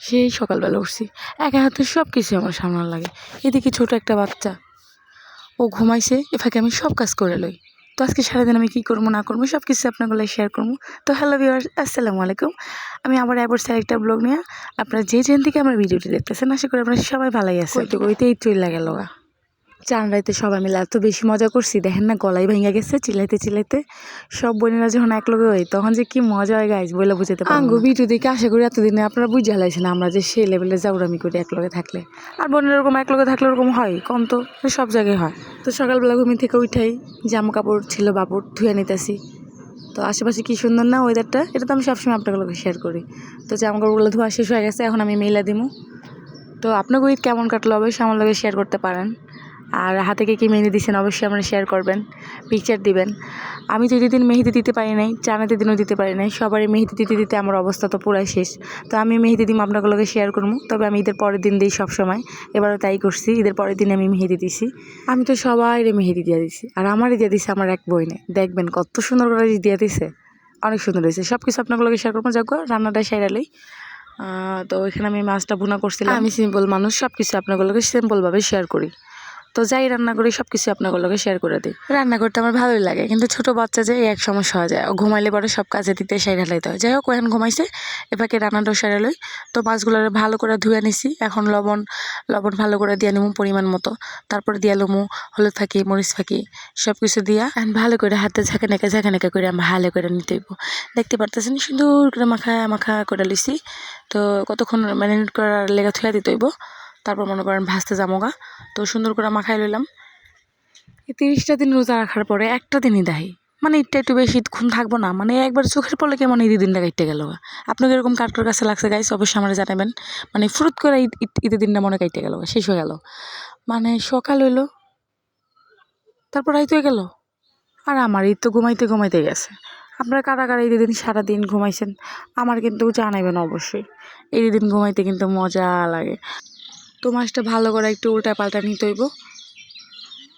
সেই সকালবেলা উঠছি। একা হাতে সব কিছু আমার সামনে লাগে। এদিকে ছোট একটা বাচ্চা। ও ঘুমাইছে, এ ফাঁকে আমি সব কাজ করে লই। তো আজকে সারাদিন আমি কী করব, না করব সব কিছু আপনার আপনাগুলো শেয়ার করব। তো হ্যালো ভিউয়ার্স আসসালামু আলাইকুম। আমি আবার এবার স্যার একটা ব্লগ নিয়ে আপনারা যে যেন থেকে আমার ভিডিওটি দেখতেছেন, আশা করি আপনারা সবাই ভালোই আছে তো ওইতেই চলে গেল চান রাইতে সবাই মিলে এত বেশি মজা করছি দেখেন না গলায় ভেঙে গেছে চিলাইতে চিলাইতে। সব বোনেরা যখন এক লগে হই তখন যে কি মজা হয় গাইজ বলে বুঝতে পারব আঙ্গু ভিডিও দেখে আশা করি এতদিনে আপনারা বুঝে হালাইছেন আমরা যে সেই লেভেলে জাউরামি করি এক লগে থাকলে। আর বোনের এরকম এক লগে থাকলে ওরকম হয় কম তো সব জায়গায় হয়। তো সকালবেলা ঘুমি থেকে উঠাই জামা কাপড় ছিল বাপড় ধুয়ে নিতেছি। তো আশেপাশে কি সুন্দর না ওয়েদারটা এটা তো আমি সবসময় আপনাদের লগে শেয়ার করি। তো জামা কাপড়গুলো ধোয়া শেষ হয়ে গেছে এখন আমি মেলা দিমু। তো আপনাকে ঈদ কেমন কাটলো? অবশ্যই আমার লগে শেয়ার করতে পারেন। আর হাতে কে কী মেহেদি দিচ্ছেন অবশ্যই আমরা শেয়ার করবেন পিকচার দিবেন। আমি তো দিন মেহেদি দিতে পারি নাই চানাতে দিনও দিতে পারি নাই, সবারই মেহেদি দিতে দিতে আমার অবস্থা তো পুরাই শেষ। তো আমি মেহেদি দিম আপনাগুলোকে শেয়ার করব, তবে আমি ঈদের পরের দিন দিই সবসময়, এবারও তাই করছি, ঈদের পরের দিন আমি মেহেদি দিছি। আমি তো সবাই মেহেদি দিয়ে দিছি, আর আমারই দিয়ে দিছে আমার এক বইনে। দেখবেন কত সুন্দর করে দিয়ে দিছে, অনেক সুন্দর হয়েছে। সব কিছু আপনাগুলোকে শেয়ার করব, যাক রান্নাটা সেরালেই তো ওইখানে আমি মাছটা ভুনা করছিলাম। আমি সিম্পল মানুষ সব কিছু আপনাগুলোকে সিম্পলভাবে শেয়ার করি। তো যাই রান্না করি সব কিছু আপনাগুলোকে শেয়ার করে দিই। রান্না করতে আমার ভালোই লাগে, কিন্তু ছোট বাচ্চা যে এক সমস্যা হয়ে যায়। ঘুমাইলে পরে সব কাজে দিতে সাই ঢালাইতে হয়। যাই হোক এখন ঘুমাইছে এবারে রান্নাটাও সেরে লই। তো মাছগুলো ভালো করে ধুয়ে নিছি। এখন লবণ লবণ ভালো করে দিয়ে নিমু পরিমাণ মতো। তারপরে দিয়ে লমু হলুদ ফাঁকি, মরিচ ফাঁকি সব কিছু দিয়া ভালো করে হাতে ঝাঁকে নেকে ঝাঁকে নেকে করে আমি ভালো করে নিতে হইব। দেখতে পারতেছেন, সুন্দর করে মাখা মাখা করে লিছি তো কতক্ষণ ম্যারিনেট করার লেগে থুয়া দিতে হইব। তারপর মনে করেন ভাজতে যামোগা তো সুন্দর করে মাখাই লইলাম। এই তিরিশটা দিন রোজা রাখার পরে একটা দিনই দাহি মানে ঈদটা একটু বেশি খুন থাকব না। মানে একবার চোখের পড়লে কেমন ঈদের দিনটা কাটতে গেল আপনাকে এরকম কাটর কাছে লাগছে গাইস অবশ্যই আমার জানাবেন। মানে ফুরুত করে ঈদ ঈদের দিনটা মনে কাটতে গেল শেষ হয়ে গেল। মানে সকাল হইল, তারপর রাইতে হয়ে গেল। আর আমার ঈদ তো ঘুমাইতে ঘুমাইতে গেছে। আপনারা কারা কারা ঈদের দিন সারাদিন ঘুমাইছেন? আমার কিন্তু জানাবেন অবশ্যই। ঈদের দিন ঘুমাইতে কিন্তু মজা লাগে। তো মাছটা ভালো করে একটু উল্টা পাল্টা নিতে হইব।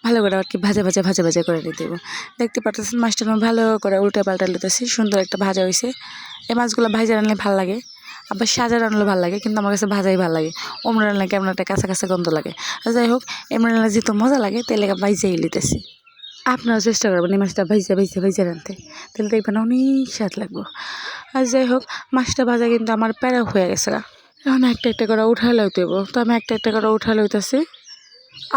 ভালো করে আর কি ভাজা ভাজা ভাজা ভাজা করে নিতে হইব। দেখতে পারতেছেন মাছটা আমি ভালো করে উল্টা পাল্টা নিতেছি। সুন্দর একটা ভাজা হয়েছে এই মাছগুলো ভাজা রানলে ভালো লাগে। আবার সাজা রানলে ভালো লাগে, কিন্তু আমার কাছে ভাজাই ভালো লাগে। অমরা রান্না কেমন একটা কাঁচা কাঁচা গন্ধ লাগে। যাই হোক, এমনি রান্না যেহেতু মজা লাগে, তেলে ভাইজাই লিতেছি আপনারাও চেষ্টা করবেন এই মাছটা ভাইজা ভাইজা ভাইজা রানতে তাহলে দেখবেন অনেক স্বাদ লাগবো। আর যাই হোক, মাছটা ভাজা কিন্তু আমার প্যারা হয়ে গেছে এখন একটা একটা করে উঠাই লইতেব তো আমি একটা একটা করে উঠাই লইতেছি।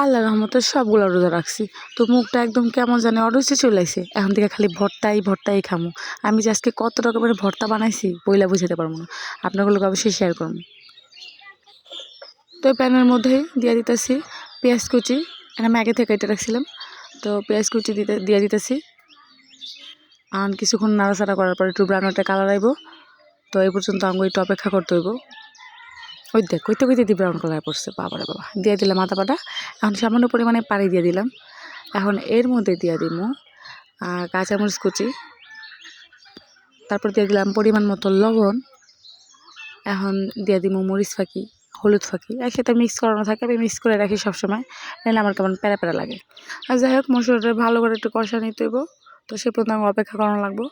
আল্লাহ রহমতে সবগুলো রোজা রাখছি। তো মুখটা একদম কেমন জানে অরুচি চলে আসে। এখন থেকে খালি ভর্তাই ভর্তাই খামু। আমি যে আজকে কত রকমের ভর্তা বানাইছি, বইলা বুঝাতে পারব না। আপনাগুলোকে অবশ্যই শেয়ার করব তো প্যানের মধ্যে দিয়ে দিতেছি পেঁয়াজ কুচি। আমি আগে থেকে এটা রাখছিলাম। তো পেঁয়াজ কুচি দিতে, দিয়ে দিতেছি। আর কিছুক্ষণ নাড়াচাড়া করার পরে একটু ব্রাউনটা কালার আইব। তো এই পর্যন্ত আমাকে একটু অপেক্ষা করতে হইব। ওই দেখ, কইতে কইতে দিয়ে ব্রাউন কালার পড়ছে, বাবারে বাবা। দিয়ে দিলাম আদা বাটা এখন সামান্য পরিমাণে পানি দিয়ে দিলাম। এখন এর মধ্যে দিয়ে দিব কাঁচামরিচ কুচি। তারপর দিয়ে দিলাম পরিমাণ মতো লবণ। এখন দিয়ে দিব মরিচ ফাঁকি, হলুদ ফাঁকি। একসাথে মিক্স করানো থাকে, আমি মিক্স করে রাখি সবসময়। নাহলে আমার কেমন প্যারা প্যারা লাগে। আর যাই হোক মশলাটা ভালো করে একটু কষা নিতে হইব। তো সে পর্যন্ত অপেক্ষা করানো লাগবো।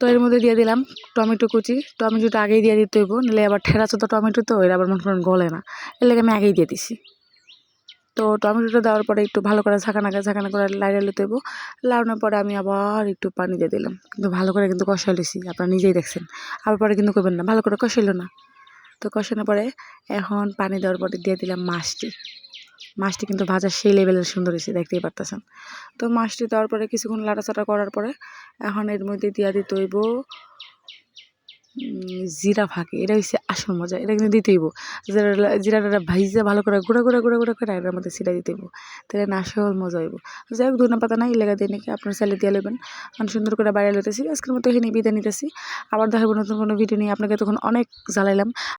তো এর মধ্যে দিয়ে দিলাম টমেটো কুচি। টমেটোটা আগেই দিয়ে দিতে হইব, নাহলে আবার ঠেরা তো টমেটো তো, এর আবার মনে করেন গলে না। এর লেগে আমি আগেই দিয়ে দিছি। তো টমেটোটা দেওয়ার পরে একটু ভালো করে ঝাঁকানা ঝাঁকানা করে লাইড়ে লুতে হইব। লাগানোর পরে আমি আবার একটু পানি দিয়ে দিলাম। কিন্তু ভালো করে কিন্তু কষা লিছি আপনারা নিজেই দেখছেন। আবার পরে কিন্তু করবেন না, ভালো করে কষাইল না। তো কষানোর পরে এখন পানি দেওয়ার পরে দিয়ে দিলাম মাছটি। মাছটি কিন্তু ভাজা সেই লেভেলের সুন্দর হয়েছে দেখতেই পারতেছেন। তো মাছটি দেওয়ার পরে কিছুক্ষণ লাড়াচাড়া করার পরে এখন এর মধ্যে দিয়া দিতে হইব জিরা ফাঁকি। এটা হচ্ছে আসল মজা, এটা কিন্তু দিতে হইব। জিরা জিরাটা ভাইজা ভালো করে গুঁড়া গুঁড়া গুঁড়া গুঁড়া করে এটার মধ্যে ছিটা দিতে হইব। তাহলে না, আসল মজা হইব। যাই হোক ধনে পাতা নাই, লেগা দিয়ে নাকি আপনার চাইলে দিয়ে নেবেন আমি সুন্দর করে বাইরে লইতেছি, আজকের মতো এখানে বিদায় নিতেছি। আবার দেখাবো নতুন কোনো ভিডিও নিয়ে। আপনাকে তখন অনেক জ্বালাইলাম।